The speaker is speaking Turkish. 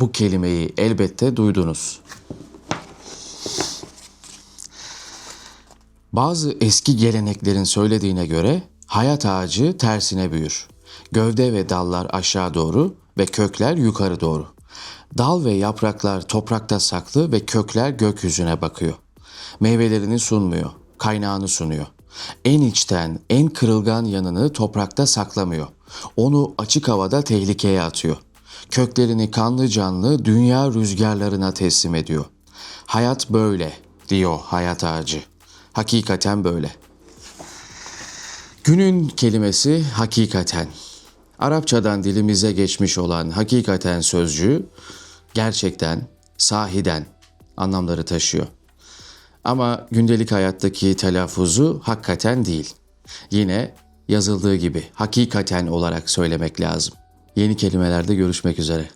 Bu kelimeyi elbette duydunuz. Bazı eski geleneklerin söylediğine göre hayat ağacı tersine büyür. Gövde ve dallar aşağı doğru ve kökler yukarı doğru. Dal ve yapraklar toprakta saklı ve kökler gökyüzüne bakıyor. Meyvelerini sunmuyor, kaynağını sunuyor. En içten, en kırılgan yanını toprakta saklamıyor. Onu açık havada tehlikeye atıyor. Köklerini kanlı canlı dünya rüzgarlarına teslim ediyor. Hayat böyle diyor hayat ağacı. Hakikaten böyle. Günün kelimesi hakikaten. Arapçadan dilimize geçmiş olan hakikaten sözcüğü gerçekten, sahiden anlamları taşıyor. Ama gündelik hayattaki telaffuzu hakikaten değil. Yine yazıldığı gibi hakikaten olarak söylemek lazım. Yeni kelimelerde görüşmek üzere.